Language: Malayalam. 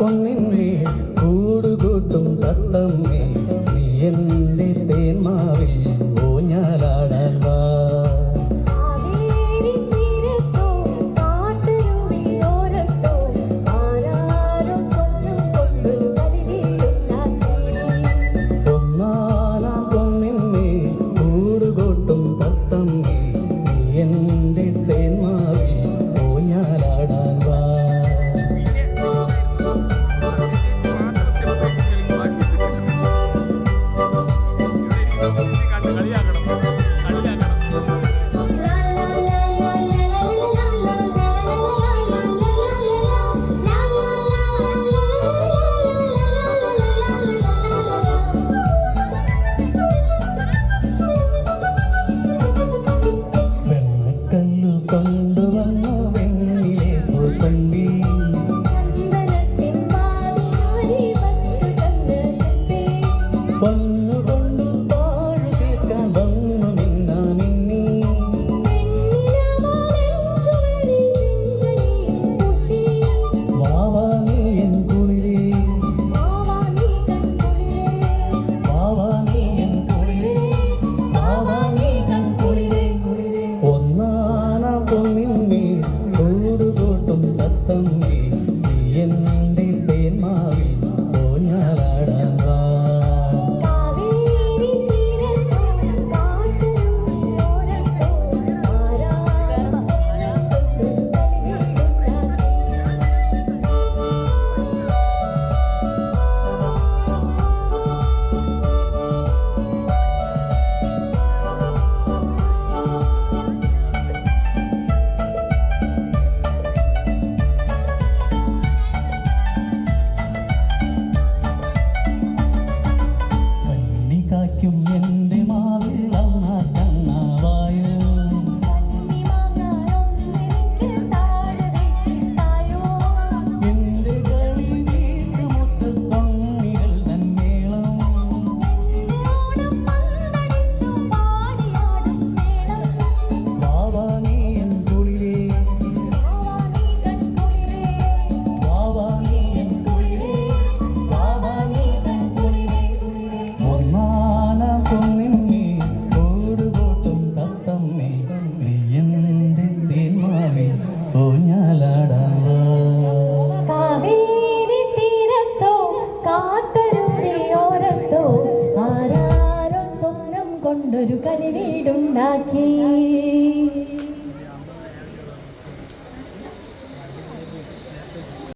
പൊന്നിന്മേ കൂടുകൂട്ടും തത്തമ്മേ. വീടുണ്ടാക്കി